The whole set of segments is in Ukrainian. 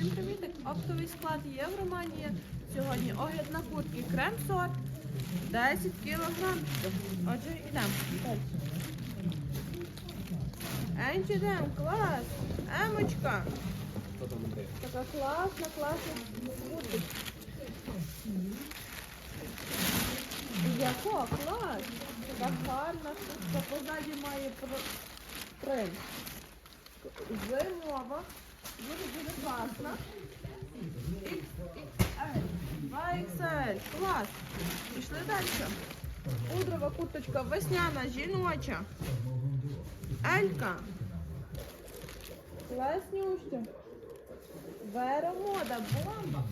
Всім привіт! Оптовий склад Євроманія. Сьогодні огляд на куртки крем сорт 10 кг. Отже, йдемо. Енчідем, клас! Емочка! Така класна, класна курточка. Яко, клас! Така гарна куртка, позаді має принт. Зимова. Дуже дуже класна. XXL. 2XL. Клас. Пішли далі. Удрова курточка весняна, жіноча. Елька. Класнюща. Веромода, бомба.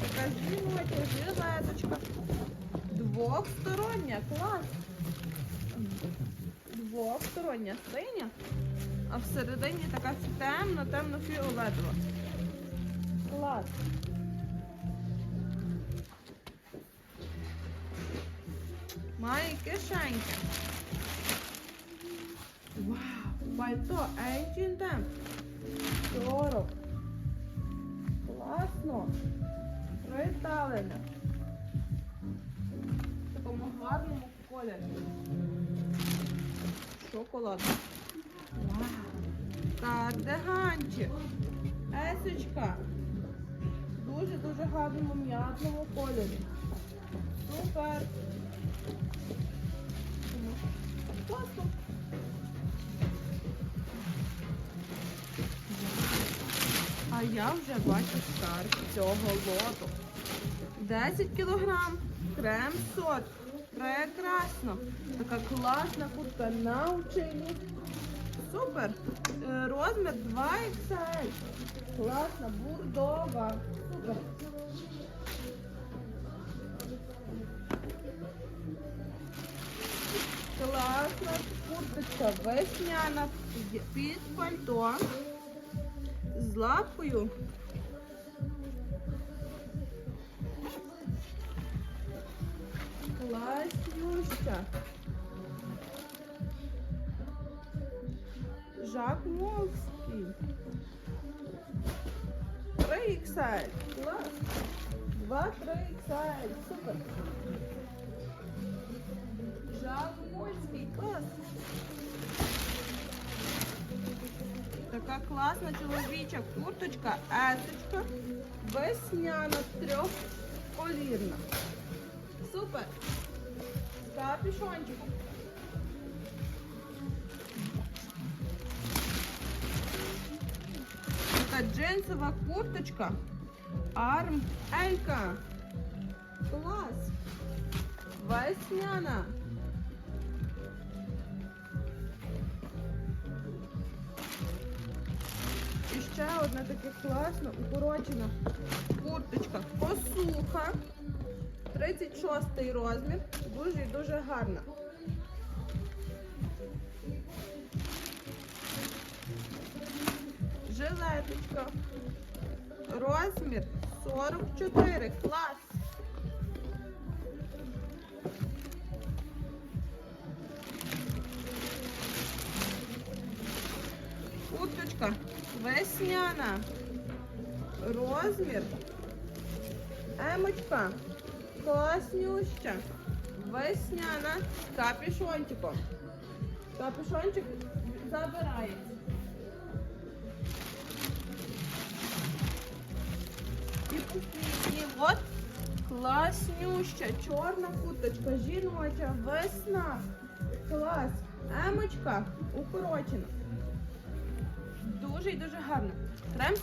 Така жіноча, жилеточка. Двохстороння, клас. Двохстороння синя, а всередині така темно, темно фіолетова. Клас. Має кишеньки. Вау, пальто H&M. 40. Класно. Приталене. В такому гарному кольорі. Шоколад. Вау. Кардиганчик. Есочка. Дуже-дуже гарному м'ятному кольорі. Супер. Класно. А я вже бачу старт цього лоту. 10 кілограм. Крем сот. Прекрасно. Така класна куртка на учені. Супер. Е, Розмір 2XL. Класна, бурдова. Супер. Класна курточка весняна під пальто з лапкою. Класнюща. Жак Мовський. 3XL. Клас. 2 3XL. Супер. Жак Мовський. Клас. Така класна чоловіча курточка, есочка, весняна, трьохколірна. Супер. З капюшончиком. Така джинсова курточка. Арм Елька. Клас. Весняна. І ще одна така класна, укорочена курточка. Посуха. 36 розмір. Дуже і дуже гарна. Жилеточка. Розмір 44. Клас. Курточка весняна. Розмір. Емочка. Класнюща. Весняна. Капюшончиком. Капюшончик забирається. І от класнюща. Чорна курточка. Жіноча. Весна. Клас. Емочка укорочена. Дуже і дуже гарно. Крем